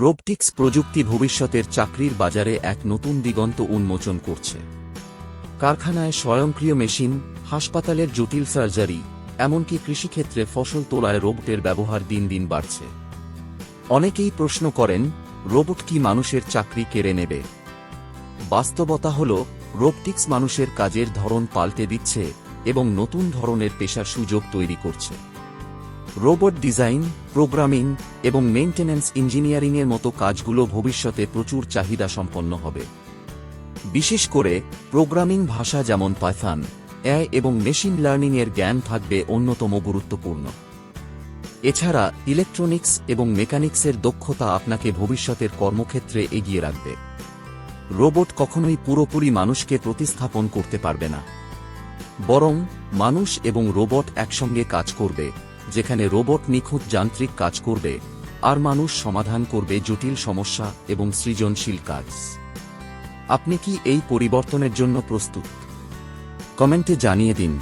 Robotics প্রযুক্তি ভবিষ্যতের চাকরির বাজারে এক নতুন দিগন্ত উন্মোচন করছে। কারখানায় স্বয়ংক্রিয় মেশিন, হাসপাতালের জটিল সার্জারি, এমনকি কৃষিক্ষেত্রে ফসল তোলায় রোবটের ব্যবহার দিন দিন বাড়ছে। অনেকেই প্রশ্ন করেন, রোবট কি মানুষের চাকরি কেড়ে নেবে? বাস্তবতা হল রোবটিক্স মানুষের কাজের ধরন পাল্টে দিচ্ছে এবং নতুন ধরনের পেশার সুযোগ তৈরি করছে। রোবট ডিজাইন, প্রোগ্রামিং এবং মেইনটেন্যান্স ইঞ্জিনিয়ারিংয়ের মতো কাজগুলো ভবিষ্যতে প্রচুর চাহিদা সম্পন্ন হবে। বিশেষ করে প্রোগ্রামিং ভাষা যেমন পাইথন এ এবং মেশিন লার্নিংয়ের জ্ঞান থাকবে অন্যতম গুরুত্বপূর্ণ। এছাড়া ইলেকট্রনিক্স এবং মেকানিক্সের দক্ষতা আপনাকে ভবিষ্যতের কর্মক্ষেত্রে এগিয়ে রাখবে। রোবট কখনোই পুরোপুরি মানুষকে প্রতিস্থাপন করতে পারবে না। বরং মানুষ এবং রোবট একসঙ্গে কাজ করবে। যেখানে রোবট নিখুঁত যান্ত্রিক কাজ করবে আর মানুষ সমাধান করবে জটিল সমস্যা এবং সৃজনশীল কাজ। আপনি কি এই পরিবর্তনের জন্য প্রস্তুত? কমেন্টে জানিয়ে দিন।